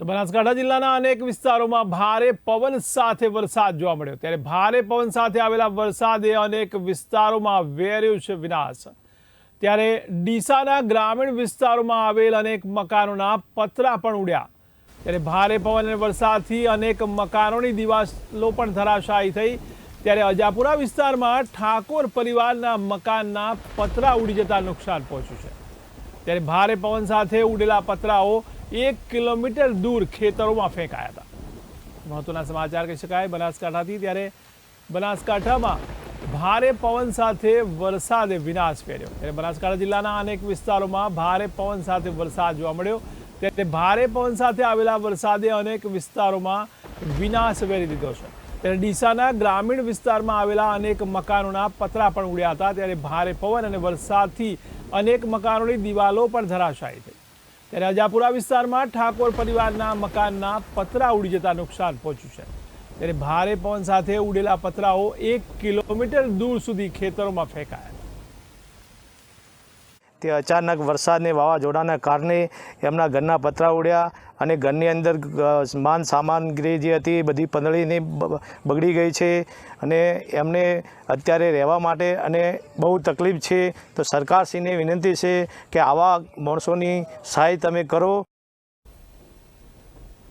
તો બનાસકાંઠા જિલ્લાના અનેક વિસ્તારોમાં ભારે પવન સાથે વરસાદ જોવા મળ્યો. ત્યારે ભારે પવન સાથે આવેલા વરસાદે અનેક વિસ્તારોમાં વેર્યો છે વિનાશ. ત્યારે ડીસાના ગ્રામીણ વિસ્તારોમાં આવેલ અનેક મકાનોના પતરા પણ ઉડ્યા. ત્યારે ભારે પવન અને વરસાદથી અનેક મકાનોની દિવાલો પણ ધરાશાયી થઈ. ત્યારે અજાપુરા વિસ્તારમાં ઠાકોર પરિવારના મકાનના પતરા ઉડી જતા નુકસાન પહોંચ્યું છે. ત્યારે ભારે પવન સાથે ઉડેલા પતરાઓ એક કિલોમીટર દૂર ખેતરોમાં ફેંકાયા હતા. મહત્વના સમાચાર કહી શકાય બનાસકાંઠાથી ત્યારે બનાસકાંઠામાં ભારે પવન સાથે વરસાદે વિનાશ ફેર્યો. ત્યારે બનાસકાંઠા જિલ્લાના અનેક વિસ્તારોમાં ભારે પવન સાથે વરસાદ જોવા મળ્યો. ત્યારે ભારે પવન સાથે આવેલા વરસાદે અનેક વિસ્તારોમાં વિનાશ વેરી દીધો છે. ત્યારે ડીસાના ગ્રામીણ વિસ્તારમાં આવેલા અનેક મકાનોના પતરા પણ ઉડ્યા હતા. ત્યારે ભારે પવન અને વરસાદથી અનેક મકાનોની દિવાલો પણ ધરાશાયી થઈ. ત્યારે અજાપુરા વિસ્તારમાં ઠાકોર પરિવારના મકાનના પતરા ઉડી જતા નુકસાન પહોંચ્યું છે. ત્યારે ભારે પવન સાથે ઉડેલા પતરાઓ એક કિલોમીટર દૂર સુધી ખેતરોમાં ફેંકાયા તે અચાનક વરસાદને વાવાઝોડાના કારણે એમના ઘરના પતરા ઉડ્યા અને ઘરની અંદર માન સામાનગીરી જે હતી એ બધી પંદળીને બગડી ગઈ છે અને એમને અત્યારે રહેવા માટે અને બહુ તકલીફ છે. તો સરકારશ્રીને વિનંતી છે કે આવા માણસોની સહાય તમે કરો.